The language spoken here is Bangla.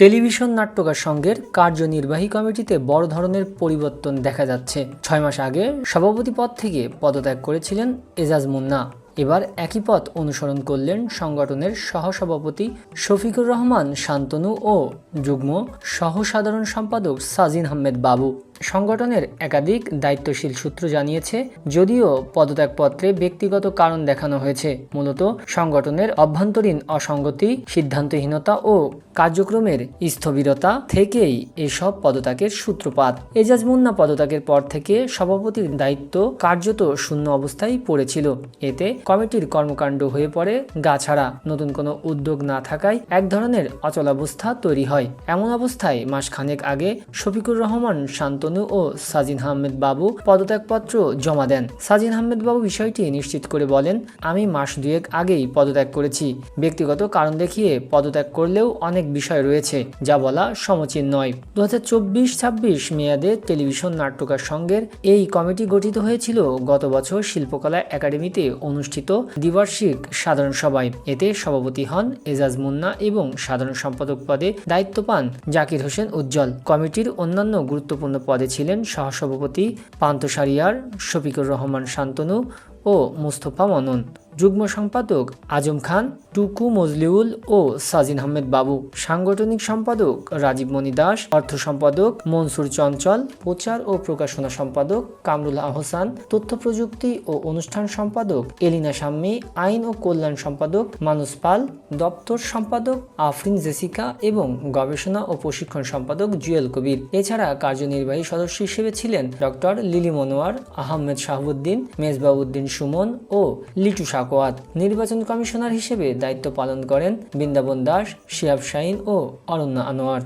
টেলিভিশন নাট্যকার সংঘের কার্যনির্বাহী কমিটিতে বড় ধরনের পরিবর্তন দেখা যাচ্ছে। ছয় মাস আগে সভাপতি পদ থেকে পদত্যাগ করেছিলেন এজাজ মুন্না। এবার একই পথ অনুসরণ করলেন সংগঠনের সহসভাপতি শফিকুর রহমান শান্তনু ও যুগ্ম সহসাধারণ সম্পাদক সাজিন আহমেদ বাবু। সংগঠনের একাধিক দায়িত্বশীল সূত্র জানিয়েছে, যদিও পদত্যাগপত্রে ব্যক্তিগত কারণ দেখানো হয়েছে। মূলত সংগঠনের অভ্যন্তরীণ অসঙ্গতি, সিদ্ধান্তহীনতা ও কার্যক্রমের স্থবিরতা থেকেই এসব পদত্যাগের সূত্রপাত। এজাজ মুন্না পদত্যাগের পর থেকে সভাপতির দায়িত্ব কার্যত শূন্য অবস্থায় পড়েছিল। এতে কমিটির কর্মকাণ্ড হয়ে পড়ে গা ছাড়া। নতুন কোনো উদ্যোগ না থাকায় এক ধরনের অচলাবস্থা তৈরি হয়। এমন অবস্থায় মাসখানেক আগে শফিকুর রহমান শান্তনু ও সাজিন আহমেদ বাবু পদত্যাগপত্র জমা দেন। সাজিন আহমেদ বাবু বিষয়টি নিশ্চিত করে বলেন, আমি মাস দুয়েক আগেই পদত্যাগ করেছি। ব্যক্তিগত কারণ দেখিয়ে পদত্যাগ করলেও অনেক বিষয় রয়েছে, যা বলা সমীচীন নয়। দু হাজার চব্বিশ ছাব্বিশ মেয়াদে টেলিভিশন নাট্যকার সংঘের এই কমিটি গঠিত হয়েছিল গত বছর শিল্পকলা একাডেমিতে অনুষ্ঠিত দ্বিবার্ষিক সাধারণ সভায়। এতে সভাপতি হন এজাজ মুন্না এবং সাধারণ সম্পাদক পদে দায়িত্ব পান জাকির হোসেন উজ্জ্বল। কমিটির অন্যান্য গুরুত্বপূর্ণ পদে ছিলেন সহসভাপতি পান্তসারিয়ার শফিকুর রহমান শান্তনু ও মুস্তফা মনন। যুগ্ম সম্পাদক আজম খান, টুকু মজলিউল ও সাজিন আহমেদ বাবু। সাংগঠনিক সম্পাদক রাজীব মণি দাস, অর্থ সম্পাদক মনসুর চঞ্চল, প্রচার ও প্রকাশনা সম্পাদক কামরুল আহসান, তথ্য প্রযুক্তি ও অনুষ্ঠান সম্পাদক এলিনা শাম্মী, আইন ও কল্যাণ সম্পাদক মানুষ পাল, দপ্তর সম্পাদক আফরিন জেসিকা এবং গবেষণা ও প্রশিক্ষণ সম্পাদক জুয়েল কবির। এছাড়া কার্যনির্বাহী সদস্য হিসেবে ছিলেন ডক্টর লিলি মনোয়ার আহমেদ শাহাবুদ্দিন, মেজবাউদ্দিন সুমন ও লিটু সাকোয়াত। নির্বাচন কমিশনার হিসেবে দায়িত্ব পালন করেন বৃন্দাবন দাস শিয়াব শাহিন ও অরণ্য আনোয়ার।